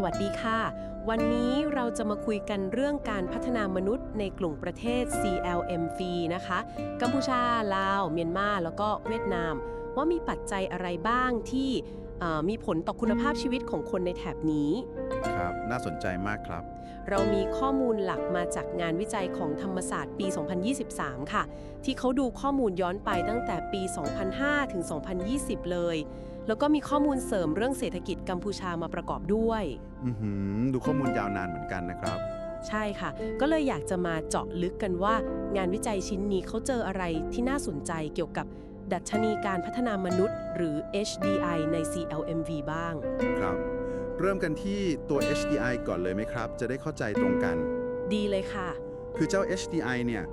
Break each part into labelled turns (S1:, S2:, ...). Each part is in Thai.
S1: สวัสดีค่ะ วันนี้เราจะมาคุยกันเรื่องการพัฒนามนุษย์ในกลุ่มประเทศ CLMV นะคะ กัมพูชา ลาว เมียนมา แล้วก็เวียดนาม ว่ามีปัจจัยอะไรบ้างที่เอ่อมีผลต่อคุณภาพชีวิตของคนในแถบนี้
S2: ครับ น่าสนใจมากครับ
S1: เรามีข้อมูลหลักมาจากงานวิจัยของธรรมศาสตร์ปี 2023 ค่ะ ที่เขาดูข้อมูลย้อนไปตั้งแต่ปี 2005 ถึง 2020 เลย แล้วก็มีข้อมูลเสริมเรื่องเศรษฐกิจกัมพูชามาประกอบด้วย
S2: อือหือดูข้อมูลยาวนานเหมือนกันนะครับ
S1: ใช่ค่ะ ก็เลยอยากจะมาเจาะลึกกันว่า งานวิจัยชิ้นนี้เขาเจออะไรที่น่าสนใจเกี่ยวกับดัชนีการพัฒนามนุษย์ หรือ HDI ใน CLMV บ้าง
S2: ครับ เริ่มกันที่ตัว HDI ก่อนเลยไหมครับ จะได้เข้าใจตรงกัน
S1: ดีเลยค่ะ
S2: คือเจ้า HDI เนี่ย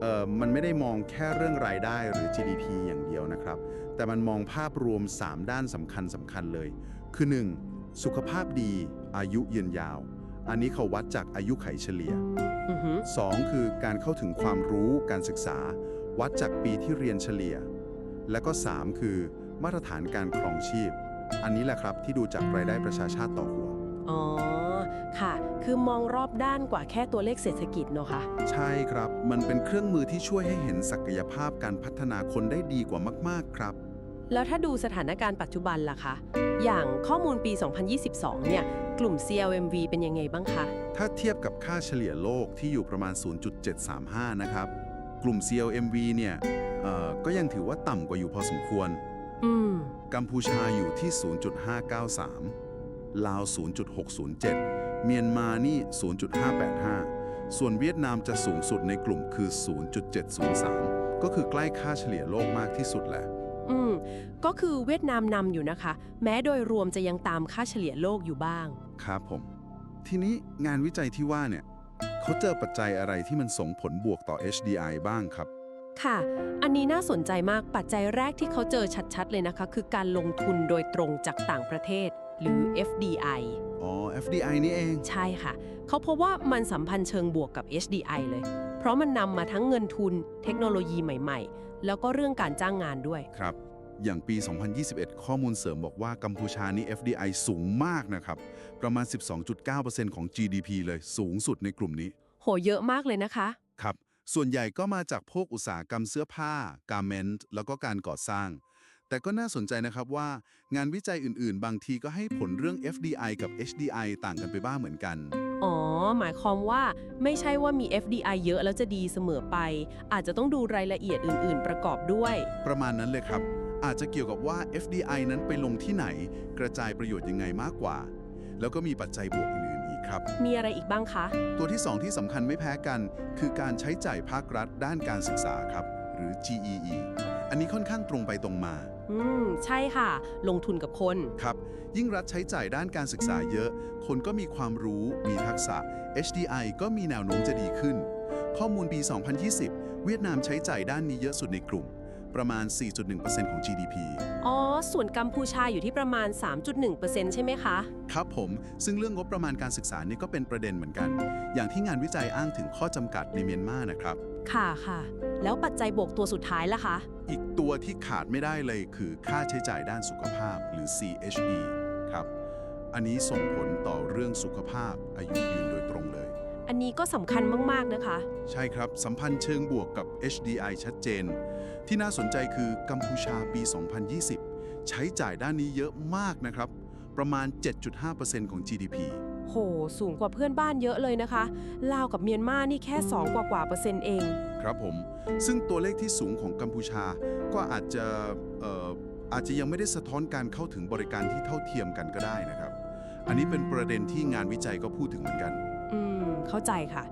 S2: เอ่อมันไม่ได้มองแค่เรื่องรายได้หรือ GDP อย่างเดียวนะครับ แต่มันมองภาพรวม 3 ด้านสำคัญสำคัญเลย คือ 1. สุขภาพดี อายุยืนยาว อันนี้เขาวัดจากอายุไขเฉลี่ย
S1: อือหือ
S2: 2. คือการเข้าถึงความรู้การศึกษา วัดจากปีที่เรียนเฉลี่ย และก็ 3 คือ มาตรฐานการครองชีพ อันนี้แหละครับที่ดูจากรายได้ประชาชาติต่อหัว
S1: อ๋อ ค่ะ คือมองรอบด้านกว่าแค่ตัวเลขเศรษฐกิจเนอะค่ะ
S2: ใช่ครับ มันเป็นเครื่องมือที่ช่วยให้เห็นศักยภาพการพัฒนาคนได้ดีกว่ามาก ๆ ครับ
S1: แล้วถ้าดูสถานการณ์ปัจจุบันล่ะคะ อย่างข้อมูลปี 2022 เนี่ย กลุ่ม CLMV เป็นยังไงบ้างคะ
S2: ถ้าเทียบกับค่าเฉลี่ยโลกที่อยู่ประมาณ 0.735 นะครับ กลุ่ม CLMV เนี่ยเอ่อก็ยังถือว่าต่ำกว่าอยู่พอสมควร
S1: อืม
S2: กัมพูชาอยู่ที่ 0.593 ลาว 0.607 เมียนมานี่ 0.585 ส่วนเวียดนามจะสูงสุดในกลุ่มคือ 0.703 ก็คือใกล้ค่าเฉลี่ยโลกมากที่สุดแหละ
S1: อืม ก็คือเวียดนามนำอยู่นะคะ แม้โดยรวมจะยังตามค่าเฉลี่ยโลกอยู่บ้าง
S2: ครับผม ทีนี้งานวิจัยที่ว่าเนี่ยเขาเจอปัจจัยอะไรที่มันส่งผลบวกต่อ HDI บ้างครับ
S1: ค่ะ อันนี้น่าสนใจมากปัจจัยแรกที่เขาเจอชัดๆ เลยนะคะ คือการลงทุนโดยตรงจากต่างประเทศ หรือ FDI
S2: อ๋อ FDI นี่เอง
S1: ใช่ค่ะ เขาพบว่ามันสัมพันธ์เชิงบวกกับ HDI เลย เพราะมันนำมาทั้งเงินทุน เทคโนโลยีใหม่ๆ แล้วก็เรื่องการจ้างงานด้วย
S2: ครับ อย่างปี 2021 ข้อมูลเสริมบอกว่ากัมพูชานี่ FDI สูงมากนะครับ ประมาณ 12.9%ของ GDP เลยสูงสุดในกลุ่มนี้
S1: โหเยอะมากเลยนะคะ
S2: ครับ ส่วนใหญ่ก็มาจากพวกอุตสาหกรรมเสื้อผ้า การเมนต์แล้วก็การก่อสร้าง แต่ก็น่าสนใจนะครับว่า งานวิจัยอื่นๆ บางทีก็ให้ผลเรื่อง FDI กับ HDI ต่างกันไปบ้างเหมือนกัน
S1: อ๋อ หมายความว่าไม่ใช่ว่ามี FDI เยอะแล้วจะดีเสมอไป อาจจะต้องดูรายละเอียดอื่น ๆ ประกอบด้วย
S2: ประมาณนั้นเลยครับ อาจจะเกี่ยวกับว่า FDI นั้นไปลงที่ไหน กระจายประโยชน์ยังไงมากกว่า แล้วก็มีปัจจัยบวกอื่นๆอีกครับ
S1: มีอะไรอีกบ้างคะ
S2: ตัวที่ 2 ที่สำคัญไม่แพ้กัน คือการใช้จ่ายภาครัฐด้านการศึกษาครับ หรือ GEE อันนี้ค่อนข้างตรงไปตรงมา
S1: อืม ใช่ค่ะ ลงทุนกับคน
S2: ครับ ยิ่งรัฐใช้จ่ายด้านการศึกษาเยอะ คนก็มีความรู้ มีทักษะ HDI ก็มีแนวโน้มจะดีขึ้น ข้อมูลปี 2020 เวียดนามใช้จ่ายด้านนี้เยอะสุดในกลุ่ม ประมาณ 4.1%ของ GDP
S1: อ๋อ ส่วนกัมพูชาอยู่ที่ประมาณ 3.1%ใช่ไหมคะ
S2: ครับผม ซึ่งเรื่องงบประมาณการศึกษานี่ก็เป็นประเด็นเหมือนกัน อย่างที่งานวิจัยอ้างถึงข้อจำกัดในเมียนมานะครับ
S1: ค่ะค่ะ แล้วปัจจัยบวกตัวสุดท้ายล่ะคะ
S2: อีกตัวที่ขาดไม่ได้เลยคือค่าใช้จ่ายด้านสุขภาพหรือ CHE ครับ อันนี้ส่งผลต่อเรื่องสุขภาพอายุยืนโดยตรงเลย
S1: อันนี้ก็สำคัญมากๆนะคะ
S2: ใช่ครับ สัมพันธ์เชิงบวกกับ HDI ชัดเจน ที่น่าสนใจคือกัมพูชาปี 2020 ใช้จ่ายด้านนี้เยอะมากนะครับ ประมาณ 7.5%ของ GDP
S1: โห สูงกว่าเพื่อนบ้านเยอะเลยนะคะ ลาวกับเมียนมานี่แค่ 2 กว่ากว่าเปอร์เซ็นต์เอง
S2: ครับผม ซึ่งตัวเลขที่สูงของกัมพูชา ก็อาจจะเอ่ออาจจะยังไม่ได้สะท้อนการเข้าถึงบริการที่เท่าเทียมกันก็ได้นะครับ อันนี้เป็นประเด็นที่งานวิจัยก็พูดถึงเหมือนกัน
S1: อืม เข้าใจค่ะ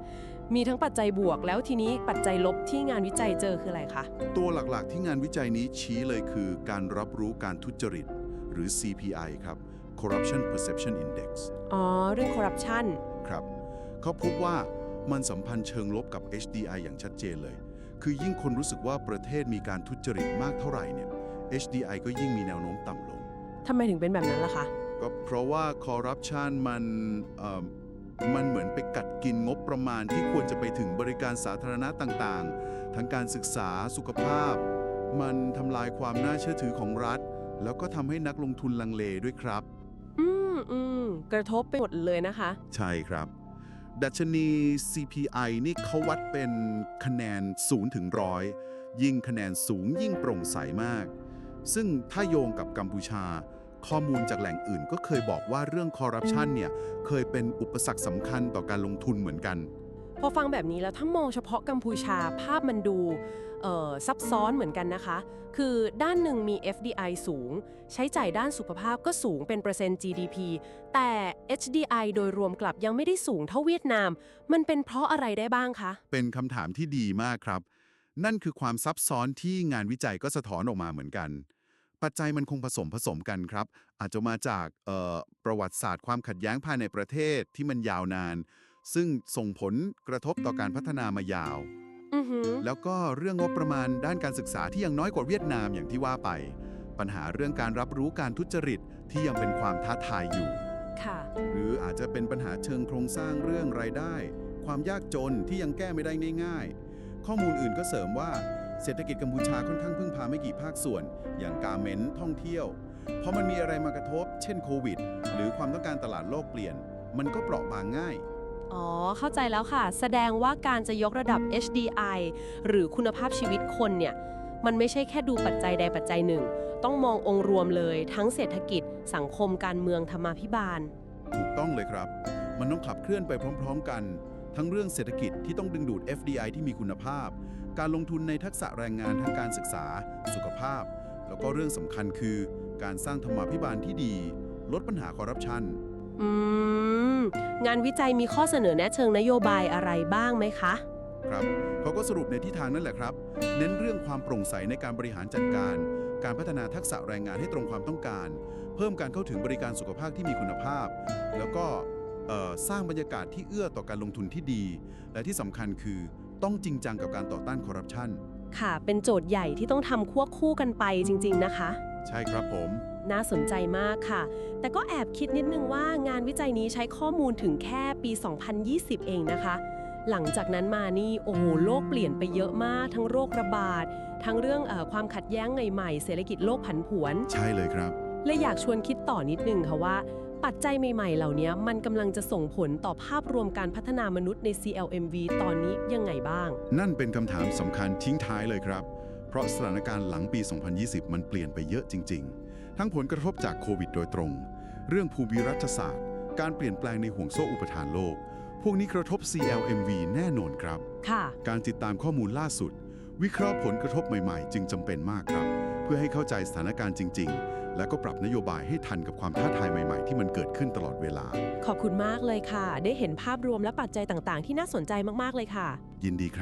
S1: มีทั้งปัจจัยบวกแล้วทีนี้ปัจจัยลบที่งานวิจัยเจอคืออะไรคะ
S2: ตัวหลักๆที่งานวิจัยนี้ชี้เลยคือ การรับรู้การทุจริต หรือ CPI ครับ Corruption Perception Index
S1: อ๋อ เรื่องคอร์รัปชัน
S2: ครับเขาพบว่ามันสัมพันธ์เชิงลบกับ HDI อย่างชัดเจนเลย คือยิ่งคนรู้สึกว่าประเทศมีการทุจริตมากเท่าไหร่เนี่ย HDI ก็ยิ่งมีแนวโน้มต่ำลง
S1: ทำไมถึงเป็นแบบนั้นล่ะคะ
S2: ก็เพราะว่าคอร์รัปชันมันเอ่อมันเหมือนไปกัดกินงบประมาณที่ควรจะไปถึงบริการสาธารณะต่างๆ ทั้งการศึกษาสุขภาพ มันทำลายความน่าเชื่อถือของรัฐ แล้วก็ทำให้นักลงทุนลังเลด้วยครับ
S1: อืมกระทบไปหมดเลยนะคะ
S2: ใช่ครับ ดัชนี CPI นี่เขาวัดเป็นคะแนน0ถึงร้อยยิ่งคะแนนสูงยิ่งโปร่งใสมาก ซึ่งถ้าโยงกับกัมพูชา ข้อมูลจากแหล่งอื่นก็เคยบอกว่าเรื่องคอร์รัปชันเนี่ยเคยเป็นอุปสรรคสำคัญต่อการลงทุนเหมือนกัน
S1: พอฟังแบบนี้แล้วถ้ามองเฉพาะกัมพูชาภาพมันดูซับซ้อนเหมือนกันนะคะ คือด้านหนึ่งมี FDI สูง ใช้จ่ายด้านสุขภาพก็สูงเป็นเปอร์เซ็นต์ GDP แต่ HDI โดยรวมกลับยังไม่ได้สูงเท่าเวียดนาม มันเป็นเพราะอะไรได้บ้างคะ
S2: เป็นคำถามที่ดีมากครับ นั่นคือความซับซ้อนที่งานวิจัยก็สะท้อนออกมาเหมือนกัน ปัจจัยมันคงผสมผสมกันครับ อาจจะมาจากประวัติศาสตร์ความขัดแย้งภายในประเทศที่มันยาวนาน ซึ่งส่งผลกระทบต่อการพัฒนามายาว
S1: อือหือ
S2: แล้วก็เรื่องงบประมาณด้านการศึกษาที่ยังน้อยกว่าเวียดนามอย่างที่ว่าไป ปัญหาเรื่องการรับรู้การทุจริตที่ยังเป็นความท้าทายอยู่
S1: ค่ะ
S2: หรืออาจจะเป็นปัญหาเชิงโครงสร้างเรื่องรายได้ ความยากจนที่ยังแก้ไม่ได้ง่ายๆ ข้อมูลอื่นก็เสริมว่าเศรษฐกิจกัมพูชาค่อนข้างพึ่งพาไม่กี่ภาคส่วน อย่างการเมนต์ท่องเที่ยวพอมันมีอะไรมากระทบ เช่นโควิด หรือความต้องการตลาดโลกเปลี่ยน มันก็เปราะบางง่าย
S1: อ๋อ เข้าใจแล้วค่ะ แสดงว่าการจะยกระดับ HDI หรือคุณภาพชีวิตคนเนี่ย มันไม่ใช่แค่ดูปัจจัยใดปัจจัยหนึ่ง ต้องมององค์รวมเลย ทั้งเศรษฐกิจ สังคมการเมืองธรรมาภิบาล
S2: ถูกต้องเลยครับ มันต้องขับเคลื่อนไปพร้อม ๆ กัน ทั้งเรื่องเศรษฐกิจที่ต้องดึงดูด FDI ที่มีคุณภาพ การลงทุนในทักษะแรงงานทางการศึกษา สุขภาพ แล้วก็เรื่องสำคัญคือ การสร้างธรรมาภิบาลที่ดี ลดปัญหาคอร์รัปชัน
S1: อืม งานวิจัยมีข้อเสนอแนะเชิงนโยบายอะไรบ้างไหมคะ
S2: ครับเขาก็สรุปในทิศทางนั่นแหละครับ เน้นเรื่องความโปร่งใสในการบริหารจัดการ การพัฒนาทักษะแรงงานให้ตรงความต้องการ เพิ่มการเข้าถึงบริการสุขภาพที่มีคุณภาพ แล้วก็เอ่อสร้างบรรยากาศที่เอื้อต่อการลงทุนที่ดี และที่สำคัญคือต้องจริงจังกับการต่อต้านคอร์รัปชัน
S1: ค่ะ เป็นโจทย์ใหญ่ที่ต้องทำควบคู่กันไปจริง ๆ นะคะ
S2: ใช่ครับผม
S1: น่าสนใจมากค่ะ แต่ก็แอบคิดนิดนึงว่างานวิจัยนี้ใช้ข้อมูลถึงแค่ปี 2020 เองนะคะ หลังจากนั้นมานี่โอ้โหโลกเปลี่ยนไปเยอะมาก ทั้งโรคระบาด ทั้งเรื่องเออความขัดแย้งใหม่ๆเศรษฐกิจโลกผันผวน
S2: ใช่เลยครับ
S1: เลยอยากชวนคิดต่อนิดนึงค่ะว่า ปัจจัยใหม่ๆ เหล่านี้มันกำลังจะส่งผลต่อภาพรวมการพัฒนามนุษย์ใน CLMV ตอนนี้ยังไงบ้าง
S2: นั่นเป็นคำถามสำคัญทิ้งท้ายเลยครับ เพราะสถานการณ์หลังปี 2020 มันเปลี่ยนไปเยอะจริง ๆ ทั้งผลกระทบจากโควิดโดยตรง เรื่องภูมิรัฐศาสตร์ การเปลี่ยนแปลงในห่วงโซ่อุปทานโลก พวกนี้กระทบ CLMV แน่นอนครับ
S1: ค่ะ
S2: การติดตามข้อมูลล่าสุด วิเคราะห์ผลกระทบใหม่ๆ จึงจำเป็นมากครับ เพื่อให้เข้าใจสถานการณ์จริง ๆ และก็ปรับนโยบายให้ทันกับความท้าทายใหม่ๆ ที่มันเกิดขึ้นตลอดเวลา
S1: ขอบคุณมากเลยค่ะ ได้เห็นภาพรวมและปัจจัยต่างๆ ที่น่าสนใจมากๆเลยค่ะ
S2: ยินดีครับ